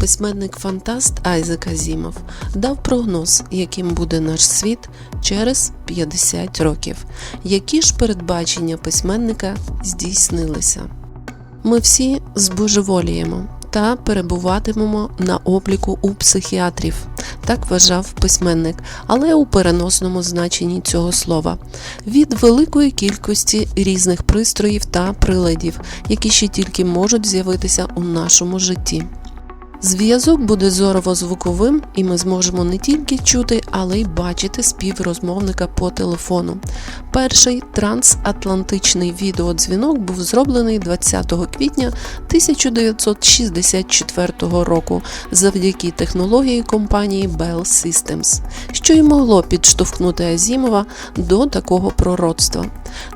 Письменник-фантаст Айзек Азімов дав прогноз, яким буде наш світ через 50 років. Які ж передбачення письменника здійснилися? Ми всі збожеволіємо та перебуватимемо на обліку у психіатрів. Так вважав письменник, але у переносному значенні цього слова від великої кількості різних пристроїв та приладів, які ще тільки можуть з'явитися у нашому житті. Зв'язок буде зорово-звуковим, і ми зможемо не тільки чути, але й бачити співрозмовника по телефону. Перший трансатлантичний відеодзвінок був зроблений 20 квітня 1964 року завдяки технології компанії Bell Systems, що й могло підштовхнути Азімова до такого пророцтва.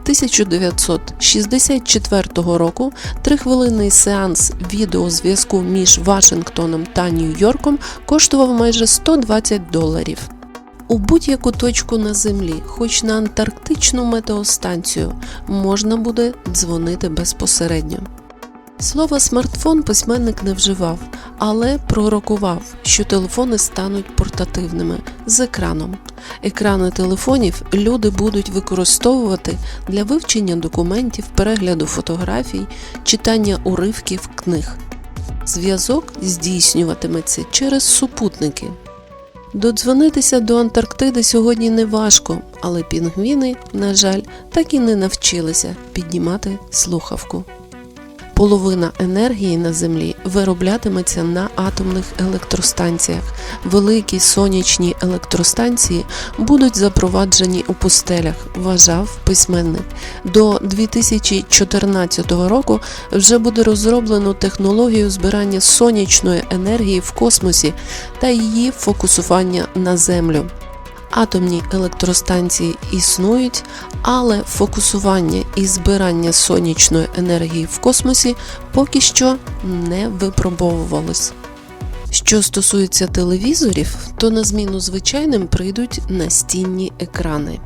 1964 року трихвилинний сеанс відеозв'язку між Вашингтоном та Нью-Йорком коштував майже 120 доларів. У будь-яку точку на землі, хоч на антарктичну метеостанцію, можна буде дзвонити безпосередньо. Слово смартфон письменник не вживав, але пророкував, що телефони стануть портативними з екраном. Екрани телефонів люди будуть використовувати для вивчення документів, перегляду фотографій, читання уривків книг. Зв'язок здійснюватиметься через супутники. Додзвонитися до Антарктиди сьогодні не важко, але пінгвіни, на жаль, так і не навчилися піднімати слухавку. Половина енергії на Землі вироблятиметься на атомних електростанціях. Великі сонячні електростанції будуть запроваджені у пустелях, вважав письменник. До 2014 року вже буде розроблено технологію збирання сонячної енергії в космосі та її фокусування на Землю. Атомні електростанції існують, але фокусування і збирання сонячної енергії в космосі поки що не випробовувалось. Що стосується телевізорів, то на зміну звичайним прийдуть настінні екрани,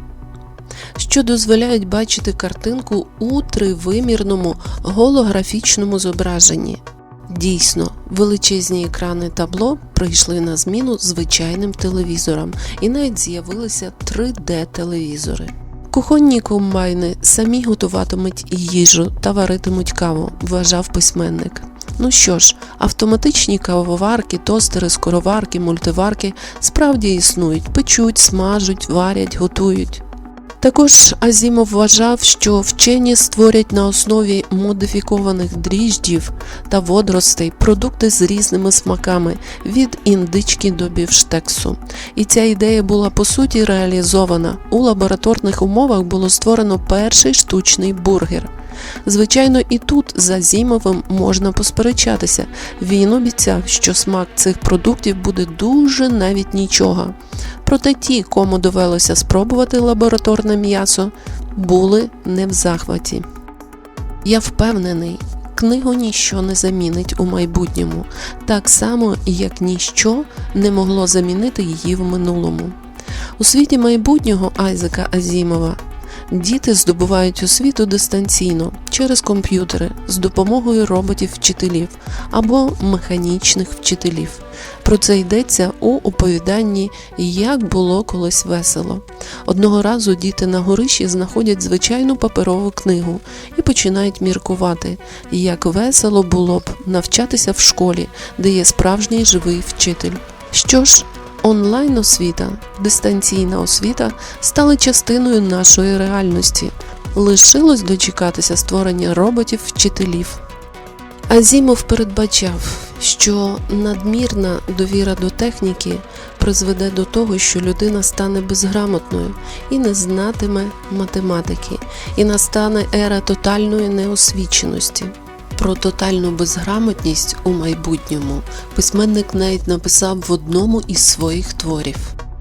що дозволяють бачити картинку у тривимірному голографічному зображенні. Дійсно, величезні екрани табло прийшли на зміну звичайним телевізорам і навіть з'явилися 3D-телевізори. Кухонні комбайни самі готуватимуть їжу та варитимуть каву, вважав письменник. Ну що ж, автоматичні кавоварки, тостери, скороварки, мультиварки справді існують, печуть, смажуть, варять, готують. Також Азімов вважав, що вчені створять на основі модифікованих дріждів та водоростей продукти з різними смаками від індички до бівштексу. І ця ідея була по суті реалізована. У лабораторних умовах було створено перший штучний бургер. Звичайно, і тут за Зімовим можна посперечатися. Він обіцяв, що смак цих продуктів буде дуже навіть нічого. Проте ті, кому довелося спробувати лабораторне м'ясо, були не в захваті. Я впевнений, книгу ніщо не замінить у майбутньому, так само, як ніщо не могло замінити її в минулому. У світі майбутнього Айзека Азімова Діти здобувають освіту дистанційно через комп'ютери з допомогою роботів-вчителів або механічних вчителів. Про це йдеться у оповіданні Як було колись весело. Одного разу діти на горищі знаходять звичайну паперову книгу і починають міркувати, як весело було б навчатися в школі, де є справжній живий вчитель. Що ж, Онлайн освіта, дистанційна освіта стали частиною нашої реальності. Лишилось дочекатися створення роботів-вчителів. Азімов передбачав, що надмірна довіра до техніки призведе до того, що людина стане безграмотною і не знатиме математики, і настане ера тотальної неосвіченості. Про тотальну безграмотність у майбутньому письменник навіть написав в одному із своїх творів.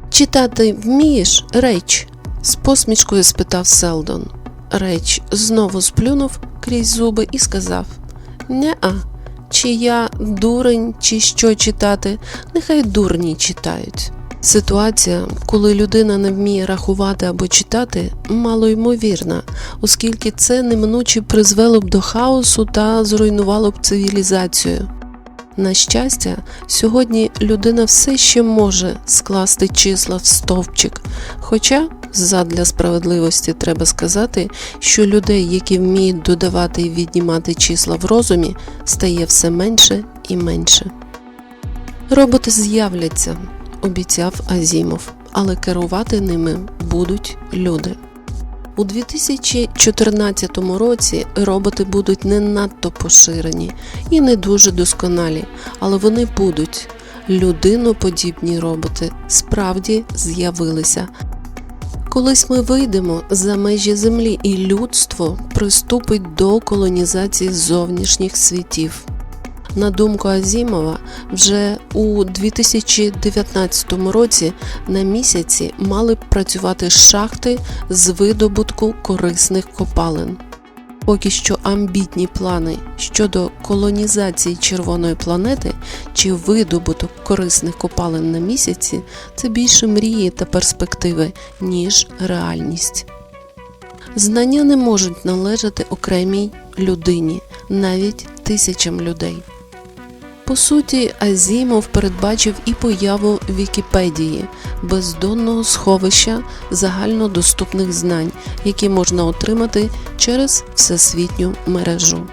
Читати вмієш, Реч? з посмішкою спитав Селдон. Реч знову сплюнув крізь зуби і сказав Не-а, чи я дурень, чи що читати, нехай дурні читають. Ситуація, коли людина не вміє рахувати або читати, малоймовірна, оскільки це неминуче призвело б до хаосу та зруйнувало б цивілізацію. На щастя, сьогодні людина все ще може скласти числа в стовпчик. Хоча, задля справедливості, треба сказати, що людей, які вміють додавати і віднімати числа в розумі, стає все менше і менше. Роботи з'являться, обіцяв Азімов, але керувати ними будуть люди. У 2014 році роботи будуть не надто поширені і не дуже досконалі, але вони будуть. Людиноподібні роботи справді з'явилися. Колись ми вийдемо за межі Землі, і людство приступить до колонізації зовнішніх світів. На думку Азімова, вже у 2019 році на місяці мали б працювати шахти з видобутку корисних копалин. Поки що амбітні плани щодо колонізації червоної планети чи видобуток корисних копалин на місяці це більше мрії та перспективи, ніж реальність. Знання не можуть належати окремій людині, навіть тисячам людей. По суті, Азімов передбачив і появу Вікіпедії бездонного сховища загальнодоступних знань, які можна отримати через всесвітню мережу.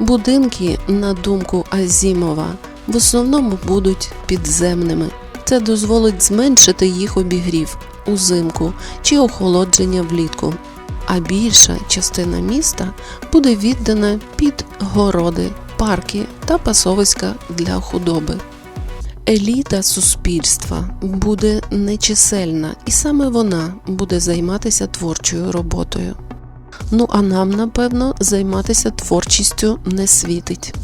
Будинки, на думку Азімова, в основному будуть підземними. Це дозволить зменшити їх обігрів узимку чи охолодження влітку. А більша частина міста буде віддана під городи парки та пасовиська для худоби. Еліта суспільства буде нечисельна, і саме вона буде займатися творчою роботою. Ну а нам, напевно, займатися творчістю не світить.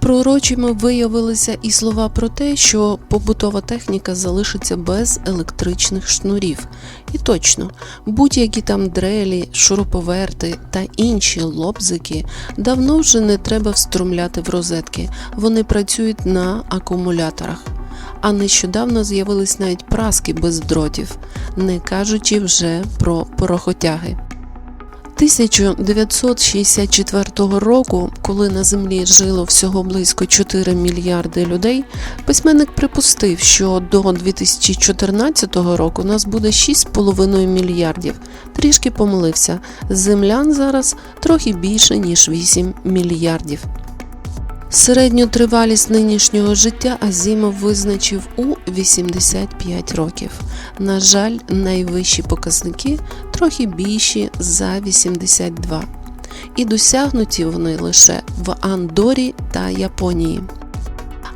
Пророчими виявилися і слова про те, що побутова техніка залишиться без електричних шнурів. І точно, будь-які там дрелі, шуруповерти та інші лобзики давно вже не треба встромляти в розетки, вони працюють на акумуляторах. А нещодавно з'явились навіть праски без дротів, не кажучи вже про порохотяги. 1964 року, коли на землі жило всього близько 4 мільярди людей, письменник припустив, що до 2014 року нас буде 6,5 мільярдів. Трішки помилився. Землян зараз трохи більше ніж 8 мільярдів. Середню тривалість нинішнього життя Азімов визначив у 85 років. На жаль, найвищі показники трохи більші за 82. І досягнуті вони лише в Андорі та Японії.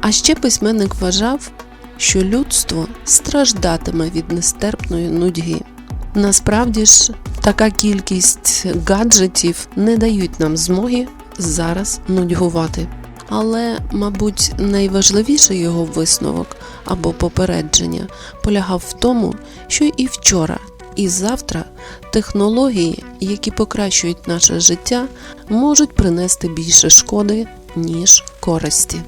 А ще письменник вважав, що людство страждатиме від нестерпної нудьги. Насправді ж, така кількість гаджетів не дають нам змоги зараз нудьгувати. Але, мабуть, найважливіший його висновок або попередження полягав в тому, що і вчора, і завтра технології, які покращують наше життя, можуть принести більше шкоди, ніж користі.